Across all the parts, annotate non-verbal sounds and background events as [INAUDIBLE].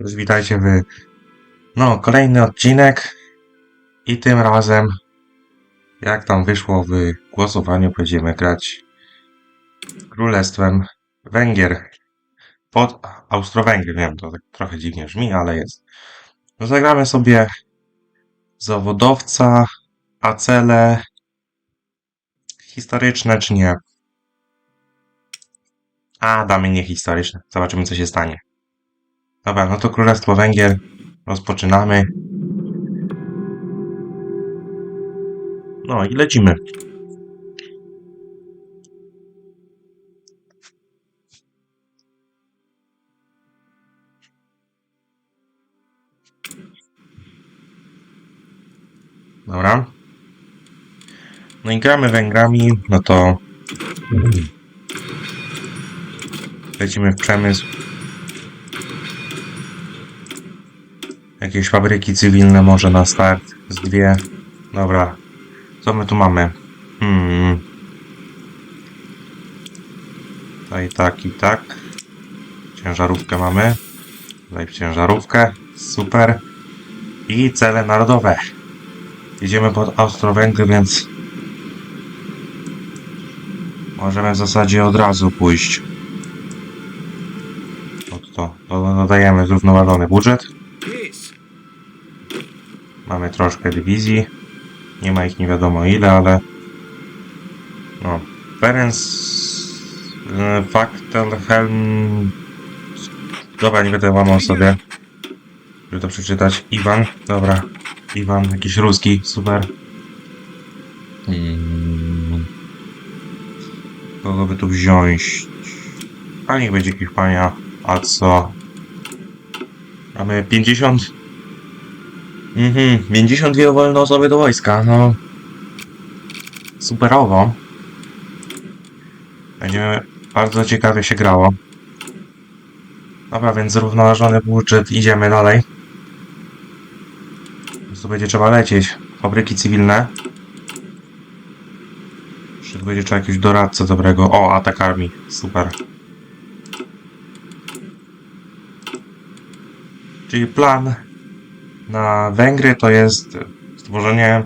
Witajcie w no, kolejny odcinek i tym razem jak tam wyszło w głosowaniu będziemy grać Królestwem Węgier pod Austro-Węgry. Wiem, to tak trochę dziwnie brzmi, ale jest. No, zagramy sobie zawodowca, a cele historyczne czy nie? A, damy niehistoryczne. Zobaczymy, co się stanie. Dobra, no to Królestwo Węgier. Rozpoczynamy. No i lecimy. Dobra. No i gramy Węgrami, no to lecimy w przemysł. Jakieś fabryki cywilne może na start z dwie. Dobra. Co my tu mamy? Hmm. Tutaj tak i tak. Ciężarówkę mamy. Tutaj ciężarówkę. Super. I cele narodowe. Jedziemy pod Austro-Węgry, więc możemy w zasadzie od razu pójść. Od to. to dodajemy zrównoważony budżet. Mamy troszkę dywizji. Nie ma ich nie wiadomo ile, ale. No. Ferenc. e, Faktelhelm. Dobra, nie będę łamał sobie. Żeby to przeczytać. Iwan. Dobra. Iwan, jakiś ruski. Super. Hmm. Kogo by tu wziąć? A niech będzie Hiszpania. A co? Mamy 50 Mhm, 52 wolne osoby do wojska, no. Superowo. Będzie bardzo ciekawie się grało. Dobra, więc zrównoważony budżet, idziemy dalej. Tu będzie trzeba lecieć. Fabryki cywilne. Czy będzie trzeba jakiegoś doradcę dobrego. O, atak armii. Super. Czyli plan na Węgry to jest stworzenie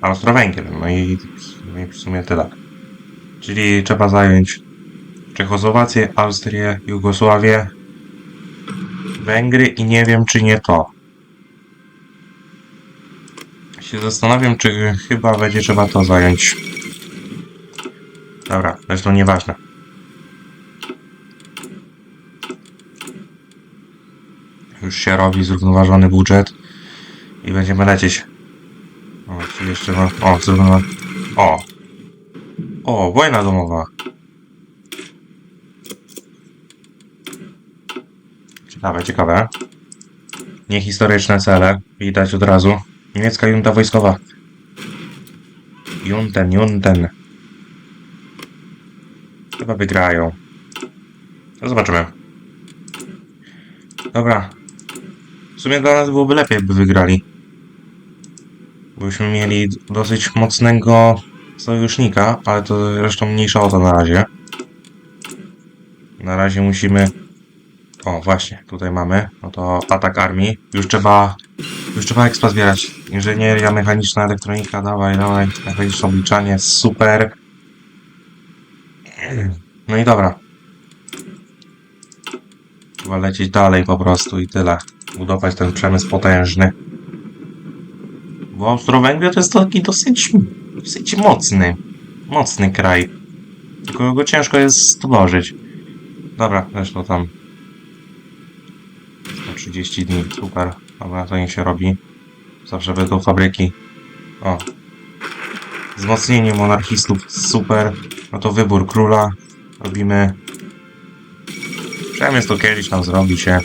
Austro-Węgier. No i, no i w sumie tyle. Czyli trzeba zająć Czechosłowację, Austrię, Jugosławię, Węgry i nie wiem czy nie to. Się zastanawiam, czy chyba będzie trzeba to zająć. Dobra, zresztą nieważne. Już się robi zrównoważony budżet i będziemy lecieć. O, jeszcze ma... O, zrównoważony... O! O, wojna domowa. Ciekawe, ciekawe. Niehistoryczne cele. Widać od razu. Niemiecka junta wojskowa. Junten, junten. Chyba wygrają. Zobaczymy. Dobra. W sumie dla nas byłoby lepiej, jakby wygrali. Byśmy mieli dosyć mocnego sojusznika, ale to zresztą mniejsza o to na razie. Na razie musimy... O, właśnie, tutaj mamy. No to atak armii. Już trzeba... Już trzeba expa zbierać. Inżynieria mechaniczna, elektronika, dawaj, dawaj. Mechaniczne obliczanie, super. No i dobra. Trzeba lecieć dalej po prostu i tyle. Budować ten przemysł potężny. Bo Austro-Węgry to jest taki dosyć, dosyć mocny, mocny kraj. Tylko go ciężko jest stworzyć. Dobra, zresztą tam 130 dni, super. Dobra, to niech się robi. Zawsze będą fabryki. O. Wzmocnienie monarchistów, super. No to wybór króla. Robimy Przemysł to kiedyś tam zrobi się.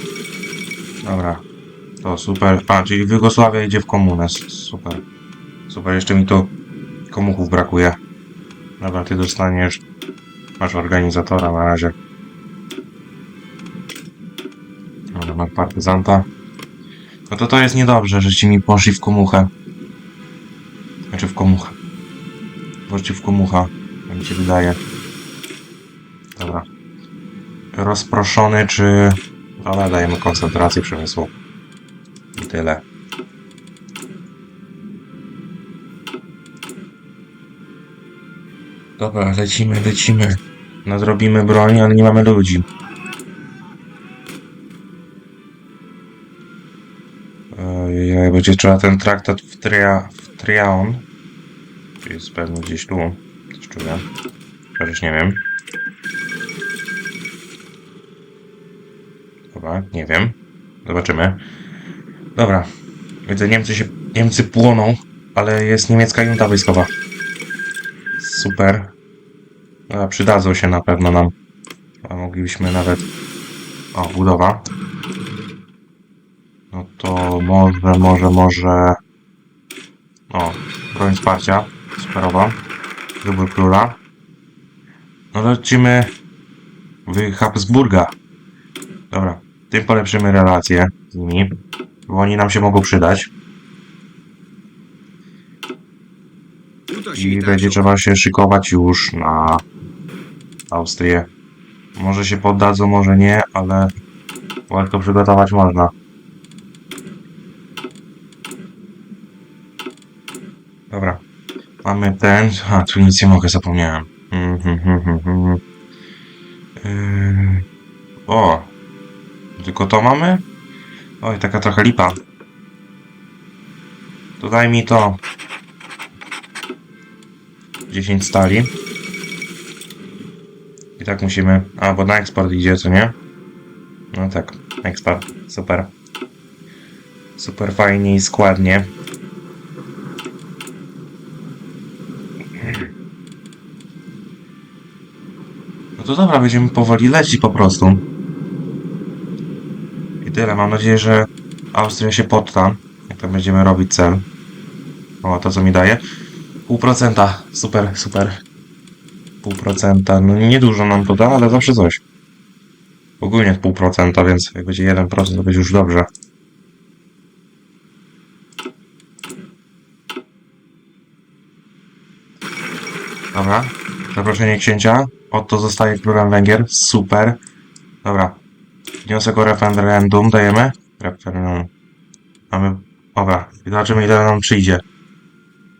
Dobra. To super. A, czyli Jugosławia idzie w komunę. Super. Super, jeszcze mi tu komuchów brakuje. Dobra, ty dostaniesz. Masz organizatora na razie. Dobra, masz partyzanta. No to to jest niedobrze, że ci mi poszli w komuchę. Znaczy w komuchę. Poszli w komucha. Jak mi się wydaje. Dobra rozproszony, czy Ale dajemy koncentrację przemysłu. I tyle. Dobra, lecimy, lecimy. Nadrobimy broń, ale nie mamy ludzi. Ojej, będzie trzeba ten traktat w, tria, w Triaon. Czyli jest pewnie gdzieś tu. Coś czuję. Chociaż nie wiem. Dobra, nie wiem. Zobaczymy. Dobra. Widzę, Niemcy się... Niemcy płoną, ale jest niemiecka junta wojskowa. Super. Dobra, przydadzą się na pewno nam. A moglibyśmy nawet... O, budowa. No to może, może, może... O, broń wsparcia. Superowa. Wybór króla. No lecimy w Habsburga. Dobra, tym polepszymy relacje z nimi, bo oni nam się mogą przydać i będzie trzeba się szykować już na Austrię. Może się poddadzą, może nie, ale łatwo przygotować można. Dobra, mamy ten, a tu nic nie mogę, zapomniałem. Mhm, mhm, mhm. Yy, O, tylko to mamy? Oj, taka trochę lipa. To daj mi to. 10 stali. I tak musimy... A, bo na eksport idzie, co nie? No tak, eksport. Super. Super fajnie i składnie. No to dobra, będziemy powoli lecieć po prostu. Tyle. Mam nadzieję, że Austria się podda, jak tam będziemy robić cel. O, to co mi daje? Pół procenta. Super, super. Pół procenta. No niedużo nam to da, ale zawsze coś. Ogólnie pół procenta, więc jak będzie 1%, to będzie już dobrze. Dobra. Zaproszenie księcia. Oto zostaje królem Węgier. Super. Dobra. Wniosek o referendum dajemy? Referendum. Mamy... Dobra. Zobaczymy ile nam przyjdzie.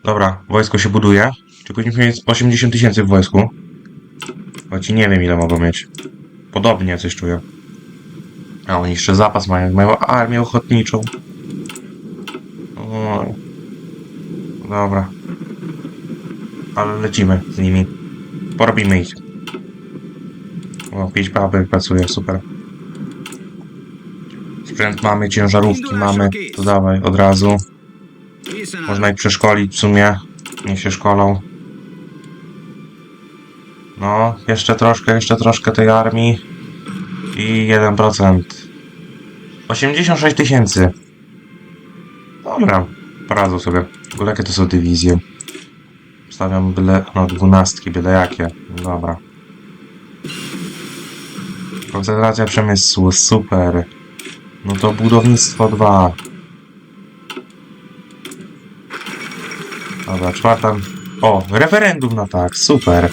Dobra. Wojsko się buduje. Tylko mieć 80 tysięcy w wojsku. Choć nie wiem ile mogą mieć. Podobnie coś czuję. A oni jeszcze zapas mają. Mają armię ochotniczą. O. Dobra. Ale lecimy z nimi. Porobimy ich. O, 5 babek pracuje, super. Sprzęt mamy, ciężarówki mamy. To dawaj, od razu. Można ich przeszkolić w sumie. Niech się szkolą. No, jeszcze troszkę, jeszcze troszkę tej armii. I 1%. 86 tysięcy. Dobra, poradzą sobie. W ogóle jakie to są dywizje? Stawiam byle, no dwunastki, byle jakie. Dobra. Koncentracja przemysłu, super. No to budownictwo 2. Dobra, czwarta. O, referendum, no tak, super.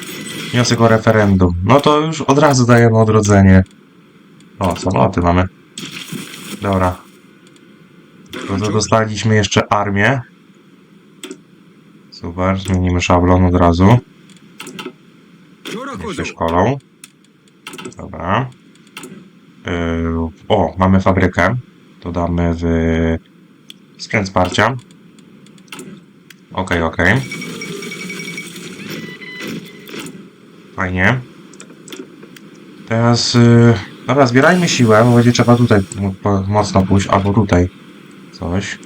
Wniosek o referendum. No to już od razu dajemy odrodzenie. O, samoloty mamy. Dobra. To, to dostaliśmy jeszcze armię. Super, zmienimy szablon od razu. Niech się szkolą. Dobra. Yy, o, mamy fabrykę. To damy w sprzęt wsparcia. Okej, okej. Fajnie. Teraz, yy, dobra, zbierajmy siłę, bo będzie trzeba tutaj mocno pójść, albo tutaj coś.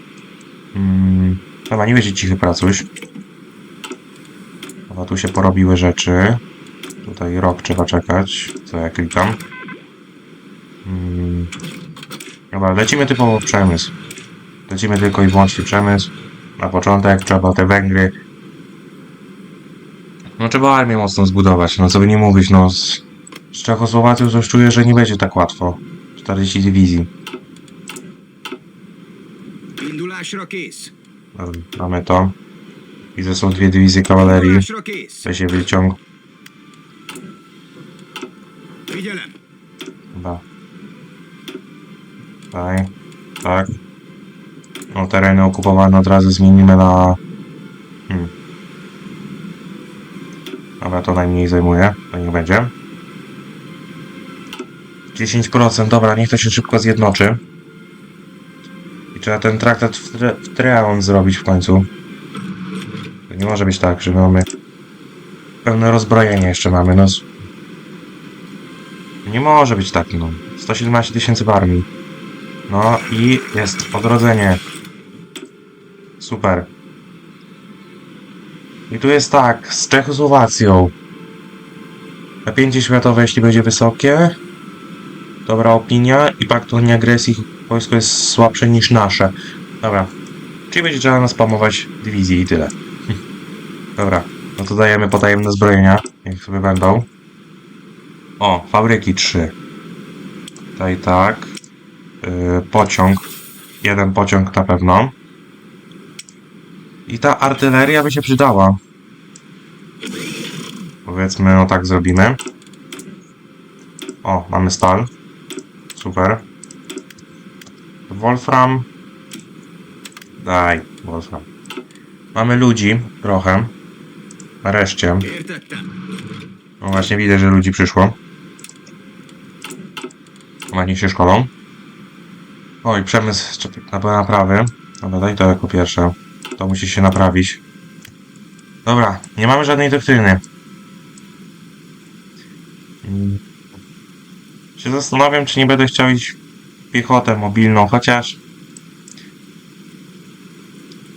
Mm, dobra, nie będzie cichy pracuś. Dobra, tu się porobiły rzeczy. Tutaj rok trzeba czekać, co ja klikam. Mm. Dobra, lecimy typowo w przemysł. Lecimy tylko i wyłącznie przemysł. Na początek trzeba te Węgry. No trzeba armię mocno zbudować, no co by nie mówić, no z, z Czechosłowacją coś czuję, że nie będzie tak łatwo. 40 dywizji. Dobra, Mamy to. Widzę, są dwie dywizje kawalerii. To się wyciąg... Figyelem. Tutaj. Tak. No, tereny okupowane od razu zmienimy na... Hmm. To najmniej zajmuje. To niech będzie. 10%, dobra, niech to się szybko zjednoczy. I trzeba ten traktat w, tre w Treon zrobić w końcu. To nie może być tak, że mamy pełne rozbrojenie jeszcze mamy, no. Nie może być tak, no. 117 tysięcy armii. No i jest odrodzenie. Super. I tu jest tak, z Czechosłowacją. Napięcie światowe, jeśli będzie wysokie. Dobra opinia i pakt o nieagresji wojsko jest słabsze niż nasze. Dobra. Czyli będzie trzeba nas spamować dywizji i tyle. [LAUGHS] Dobra. No to dajemy potajemne zbrojenia. Niech sobie będą. O, fabryki 3. Tutaj tak. Yy, pociąg. Jeden pociąg na pewno. I ta artyleria by się przydała. Powiedzmy, no tak zrobimy. O, mamy stal. Super. Wolfram. Daj, Wolfram. Mamy ludzi, trochę. Nareszcie. No właśnie widzę, że ludzi przyszło. Ładnie się szkolą. Oj, przemysł na naprawy. Dobra, daj to jako pierwsze. To musi się naprawić. Dobra, nie mamy żadnej doktryny. Mm. Się zastanawiam, czy nie będę chciał iść piechotę mobilną, chociaż...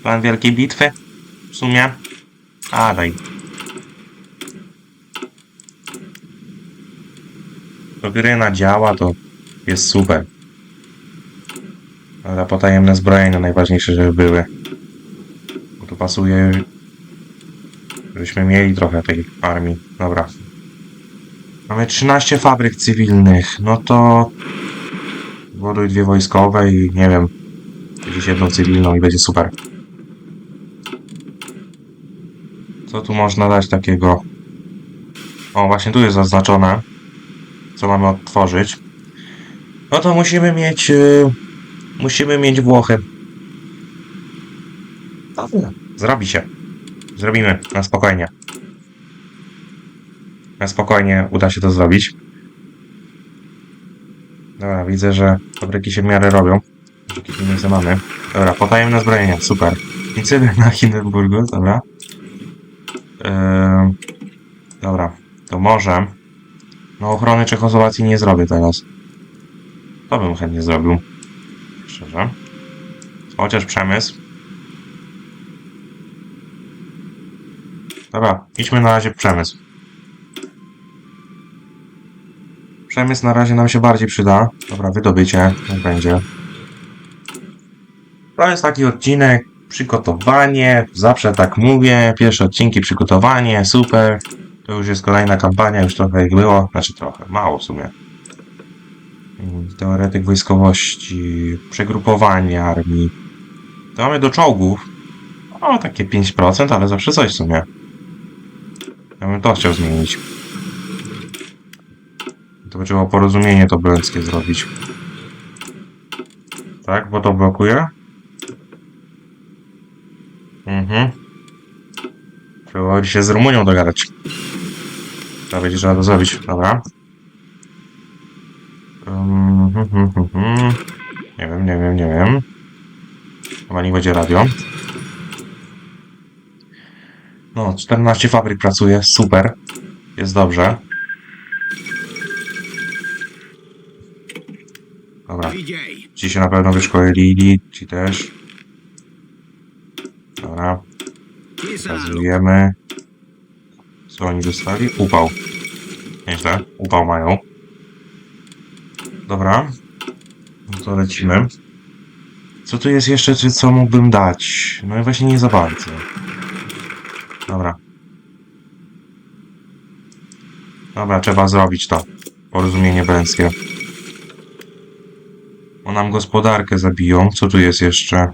Plan wielkiej bitwy? W sumie? A, daj. To gryna działa, to jest super. Ale potajemne zbrojenia najważniejsze, żeby były. Bo to pasuje, żebyśmy mieli trochę tej armii. Dobra. Mamy 13 fabryk cywilnych. No to buduj dwie wojskowe i nie wiem, gdzieś jedną cywilną i będzie super. Co tu można dać takiego? O, właśnie tu jest zaznaczone co mamy odtworzyć. No to musimy mieć. Yy, musimy mieć Włochy. Dobra, zrobi się. Zrobimy na spokojnie. Na spokojnie uda się to zrobić. Dobra, widzę, że fabryki się w miarę robią. Jakie pieniądze mamy. Dobra, potajemne zbrojenia, super. Incydent na Hindenburgu, dobra. Yy, dobra, to może. No ochrony Czechosłowacji nie zrobię teraz. To bym chętnie zrobił. Szczerze. Chociaż przemysł. Dobra, idźmy na razie w przemysł. Przemysł na razie nam się bardziej przyda. Dobra, wydobycie, niech będzie. To jest taki odcinek, przygotowanie, zawsze tak mówię, pierwsze odcinki przygotowanie, super. To już jest kolejna kampania, już trochę ich było, znaczy trochę, mało w sumie. Teoretyk wojskowości, przegrupowanie armii. To mamy do czołgów. O, takie 5%, ale zawsze coś w sumie. Ja bym to chciał zmienić. To by trzeba porozumienie to bręckie zrobić. Tak, bo to blokuje? Mhm. Trzeba się z Rumunią dogadać. To będzie trzeba to zrobić, dobra. Um, hm, hm, hm, hm. Nie wiem, nie wiem, nie wiem. Chyba nie będzie radio. No, 14 fabryk pracuje, super. Jest dobrze. Dobra, ci się na pewno wyszkolili, ci też. Dobra. Pokazujemy. Co oni dostali? Upał. Nieźle. Upał mają. Dobra. No to lecimy. Co tu jest jeszcze, czy co mógłbym dać? No i właśnie nie za bardzo. Dobra. Dobra, trzeba zrobić to. Porozumienie bręckie. Bo nam gospodarkę zabiją. Co tu jest jeszcze?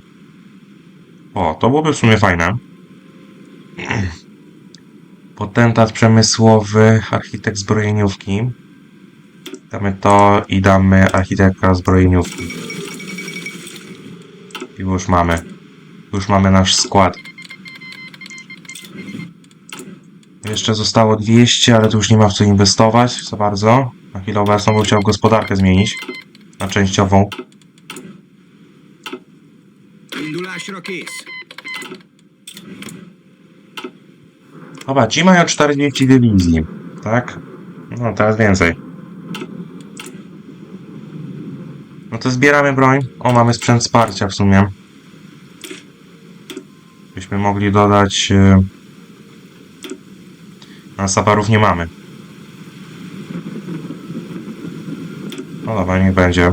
O, to byłoby w sumie fajne. [CLEARS THROAT] Potentat przemysłowy, architekt zbrojeniówki. Damy to i damy architekta zbrojeniówki. I już mamy. Już mamy nasz skład. Jeszcze zostało 200, ale tu już nie ma w co inwestować za bardzo. Na chwilę obecną bym chciał gospodarkę zmienić na częściową. Dobra, ci mają 40 dywizji, tak? No, teraz więcej. No to zbieramy broń. O, mamy sprzęt wsparcia w sumie. Byśmy mogli dodać... Yy... A saparów nie mamy. No dobra, niech będzie.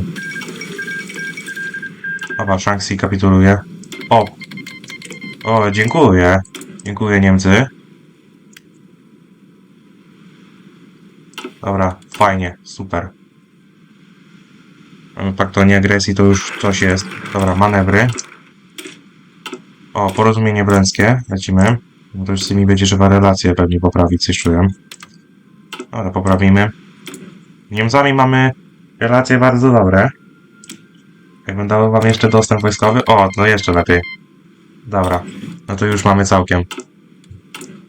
Dobra, Shanxi kapituluje. O! O, dziękuję. Dziękuję Niemcy. Dobra, fajnie, super. Mamy paktonie agresji, to już coś jest. Dobra, manewry. O, porozumienie bręskie, lecimy. No to już z tymi będzie trzeba relacje pewnie poprawić, coś czuję. Dobra, poprawimy. Niemcami mamy relacje bardzo dobre. Jakbym dał wam jeszcze dostęp wojskowy, o, no jeszcze lepiej. Dobra, no to już mamy całkiem.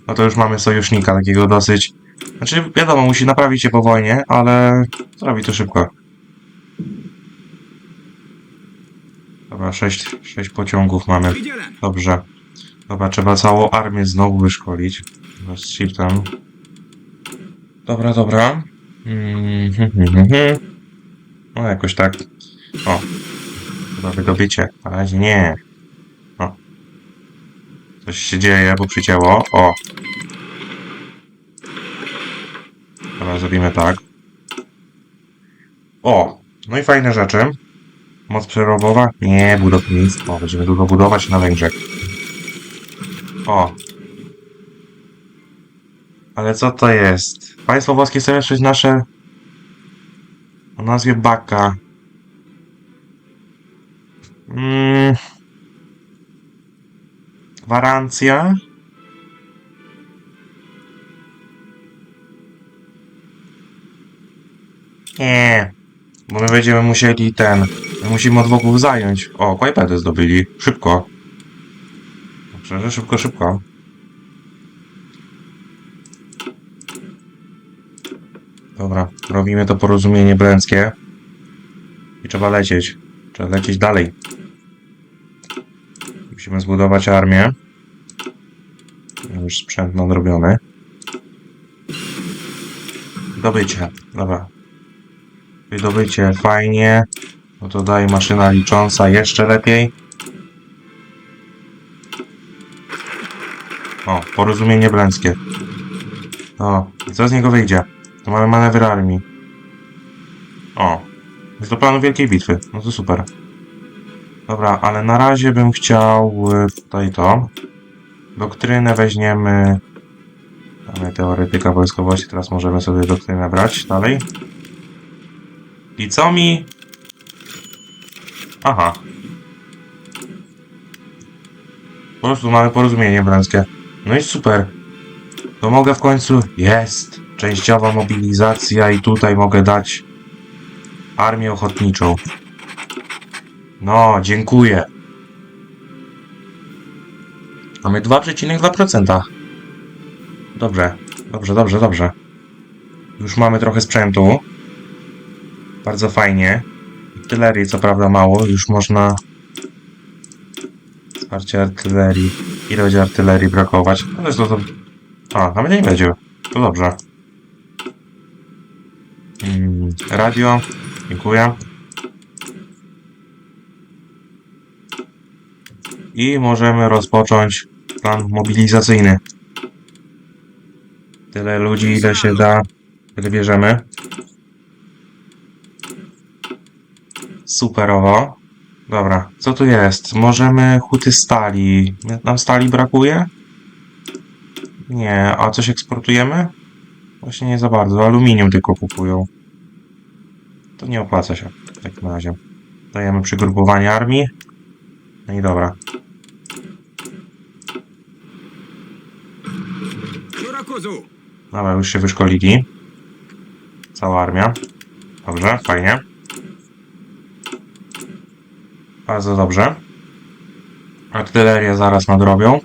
No to już mamy sojusznika takiego dosyć znaczy, wiadomo, musi naprawić się po wojnie, ale zrobi to szybko. Dobra, sześć, sześć pociągów mamy. Dobrze. Dobra, trzeba całą armię znowu wyszkolić. Z shiftem. Dobra, dobra. Mm, hmm, hmm, [LAUGHS] hmm, hmm. No, jakoś tak. O. Chyba wydobycie. Na razie nie. O. Coś się dzieje, bo przycięło. O. Dobra, zrobimy tak. O! No i fajne rzeczy. Moc przerobowa? Nie, budownictwo. Będziemy długo budować na Węgrzech. O! Ale co to jest? Państwo włoskie chce nasze... O nazwie Baka. Mm. Gwarancja? Nie. Bo my będziemy musieli ten. My musimy od zająć. O, Kłajpedy zdobyli. Szybko. Dobrze, szybko, szybko. Dobra, robimy to porozumienie bręckie. I trzeba lecieć. Trzeba lecieć dalej. Musimy zbudować armię. Już sprzęt nadrobiony. Dobycie. Dobra, Wydobycie fajnie. No to daj maszyna licząca jeszcze lepiej. O, porozumienie bręckie. O, i co z niego wyjdzie? To mamy manewr armii. O, jest do planu wielkiej bitwy. No to super. Dobra, ale na razie bym chciał y, tutaj to. Doktrynę weźmiemy. Mamy teoretyka wojskowości, teraz możemy sobie doktrynę brać dalej. I co mi... Aha. Po prostu mamy porozumienie bręskie. No i super. To mogę w końcu... Jest! Częściowa mobilizacja i tutaj mogę dać armię ochotniczą. No, dziękuję. Mamy 2,2%. Dobrze, dobrze, dobrze, dobrze. Już mamy trochę sprzętu. Bardzo fajnie. Artylerii co prawda mało, już można... Wsparcie artylerii. Ile będzie artylerii brakować? No to, to... A, nawet nie będzie. To dobrze. Mm, radio. Dziękuję. I możemy rozpocząć plan mobilizacyjny. Tyle ludzi, ile się da, tyle bierzemy. Superowo. Dobra, co tu jest? Możemy huty stali. Nam stali brakuje? Nie, a coś eksportujemy? Właśnie nie za bardzo. Aluminium tylko kupują. To nie opłaca się w takim razie. Dajemy przygrupowanie armii. No i dobra. Dobra, już się wyszkolili. Cała armia. Dobrze, fajnie. Bardzo dobrze. Artylerię zaraz nadrobią.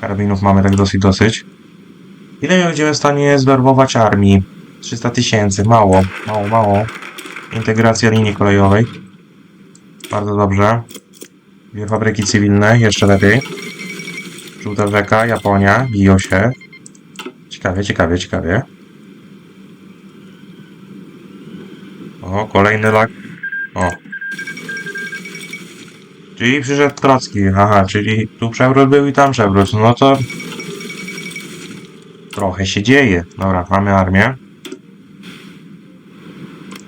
Karabinów mamy tak dosyć, dosyć. Ile będziemy w stanie zwerbować armii? 300 tysięcy, mało, mało, mało. Integracja linii kolejowej. Bardzo dobrze. Dwie fabryki cywilne, jeszcze lepiej. Żółta rzeka, Japonia, biją się. Ciekawie, ciekawie, ciekawie. O, kolejny lag. O. Czyli przyszedł Trocki, aha, czyli tu przewrót był i tam przewrót, no to... Trochę się dzieje. Dobra, mamy armię.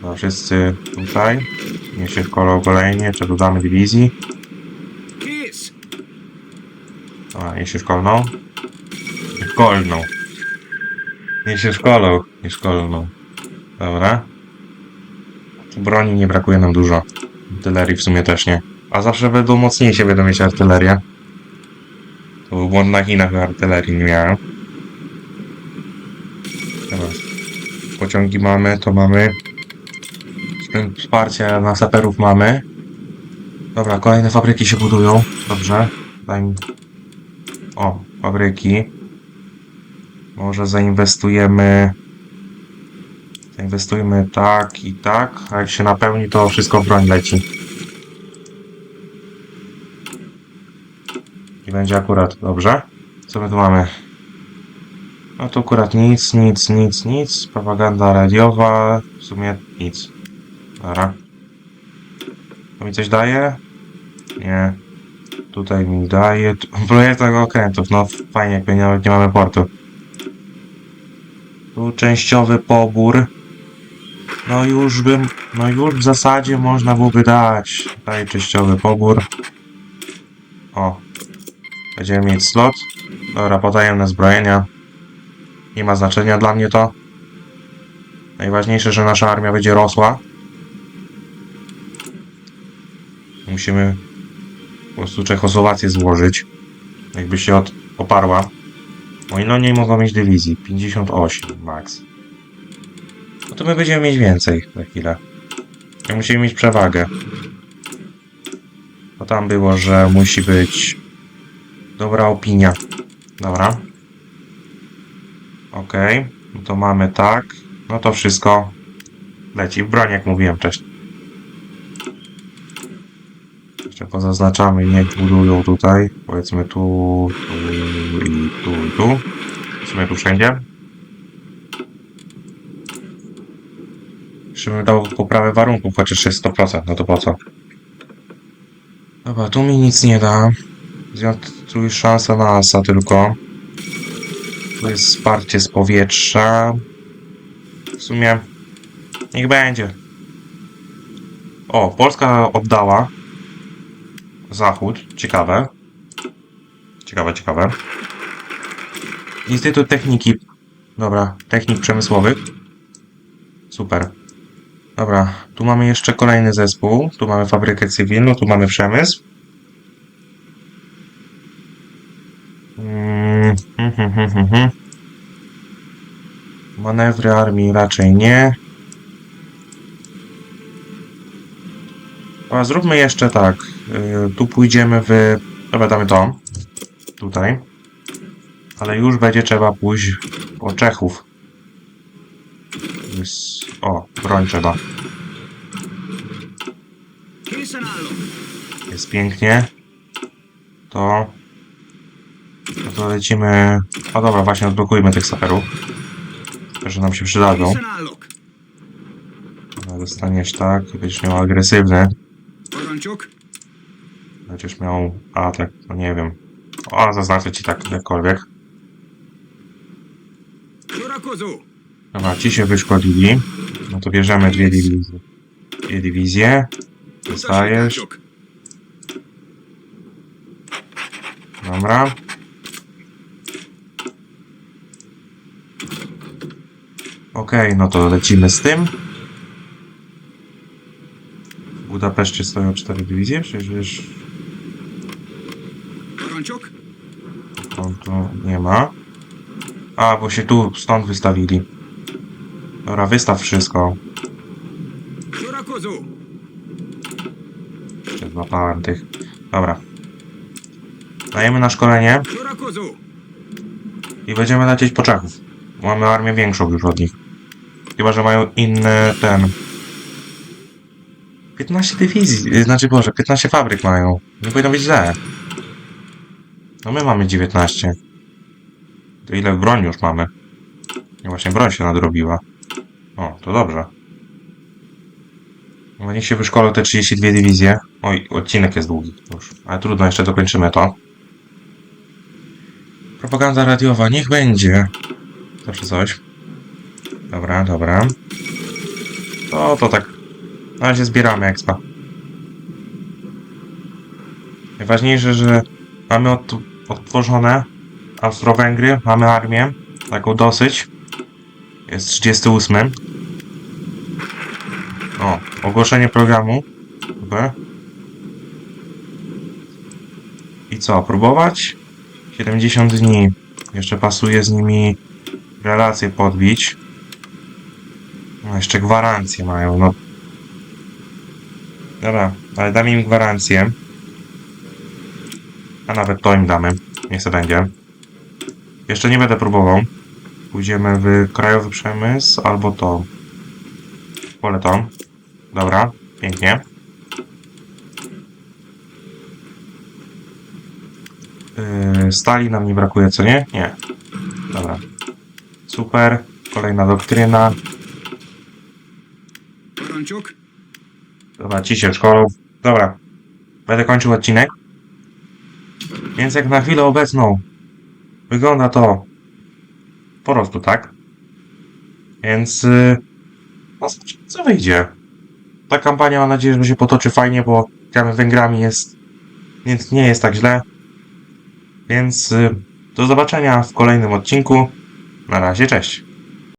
No, wszyscy tutaj. Niech się szkolą kolejnie, czy dodamy dywizji. Dobra, niech się szkolną. Szkolną. Niech się szkolą, nie szkolną. Dobra. Tu broni nie brakuje nam dużo. Artylerii w sumie też nie. A zawsze będą mocniejsi, będą mieć artylerię. To był błąd na Chinach, artylerii nie miałem. Dobra. Pociągi mamy, to mamy. Wsparcie na saperów mamy. Dobra, kolejne fabryki się budują. Dobrze. O, fabryki. Może zainwestujemy... Zainwestujemy tak i tak, a jak się napełni, to wszystko w broń leci. I będzie akurat dobrze. Co my tu mamy? No tu akurat nic, nic, nic, nic. Propaganda radiowa, w sumie nic. Dobra. To mi coś daje? Nie. Tutaj mi daje. tu- Projekt okrętów, no fajnie, jakby nie, nie mamy portu. Tu częściowy pobór. No już bym, no już w zasadzie można byłoby dać. Daj częściowy pobór. O. Będziemy mieć slot. Dobra, podajemy zbrojenia. Nie ma znaczenia dla mnie to. Najważniejsze, że nasza armia będzie rosła. Musimy po prostu Czechosłowację złożyć. Jakby się od, oparła. O ile oni mogą mieć dywizji? 58 max. No to my będziemy mieć więcej za chwilę. I musimy mieć przewagę. Bo tam było, że musi być dobra opinia. Dobra. Okej. No to mamy tak. No to wszystko leci w broń, jak mówiłem wcześniej. Jeszcze pozaznaczamy, niech budują tutaj. Powiedzmy tu, tu i tu i tu. Sumie tu wszędzie. Bym dał poprawę warunków, chociaż jest 100%, no to po co? Dobra, tu mi nic nie da. Tu jest szansa na asa tylko. Tu jest wsparcie z powietrza. W sumie niech będzie. O, Polska oddała Zachód. Ciekawe. Ciekawe, ciekawe. Instytut Techniki. Dobra, technik przemysłowych. Super. Dobra, tu mamy jeszcze kolejny zespół. Tu mamy fabrykę cywilną, tu mamy przemysł. Mm, hmm, hmm, hmm, hmm, hmm. Manewry armii raczej nie. A zróbmy jeszcze tak. Yy, tu pójdziemy w. Dobra, damy to. Tutaj. Ale już będzie trzeba pójść po Czechów. Jest... O, broń trzeba. Jest pięknie. To. No to lecimy. A dobra, właśnie odblokujmy tych saperów. Że nam się przydadzą. Dostaniesz tak, będziesz miał agresywny. Będziesz miał atak, no nie wiem. O, zaznaczę ci tak jakkolwiek. Dobra, ci się wyszkolili. No to bierzemy dwie dywizje. Dwie dywizje. Dostajesz. Dobra. Okej, no to lecimy z tym. W Budapeszcie stoją cztery dywizje, przecież Parancsok! on tu nie ma. A, bo się tu stąd wystawili. Dobra, wystaw wszystko. Złapałem tych. Dobra. Dajemy na szkolenie i będziemy lecieć po Czechów. Mamy armię większą już od nich. Chyba, że mają inny ten... 15 dywizji, y, znaczy Boże, 15 fabryk mają. Nie powinno być źle. No my mamy 19. To ile broń już mamy? I właśnie broń się nadrobiła. O, to dobrze. No niech się wyszkolą te 32 dywizje. Oj, odcinek jest długi już. Ale trudno, jeszcze dokończymy to. Propaganda radiowa, niech będzie. Zawsze coś. Dobra, dobra. To, to tak. Na razie zbieramy expa. Najważniejsze, że mamy od, odtworzone Austro-Węgry, mamy armię, taką dosyć. Jest 38. O, ogłoszenie programu. Super. I co, próbować? 70 dni. Jeszcze pasuje z nimi relacje podbić. Jeszcze gwarancje mają, no. Dobra, ale damy im gwarancję. A nawet to im damy. Niech se będzie. Jeszcze nie będę próbował. Pójdziemy w krajowy przemysł albo to. Wolę to. Dobra, pięknie. Yy, stali nam nie brakuje, co nie? Nie. Dobra. Super. Kolejna doktryna. Parancsok, Dobra, ci się szkolą. Dobra. Będę kończył odcinek. Więc jak na chwilę obecną wygląda to po prostu tak. Więc yy, no, co wyjdzie. Ta kampania mam nadzieję, że się potoczy fajnie, bo gramy Węgrami jest więc nie jest tak źle. Więc yy, do zobaczenia w kolejnym odcinku. Na razie, cześć.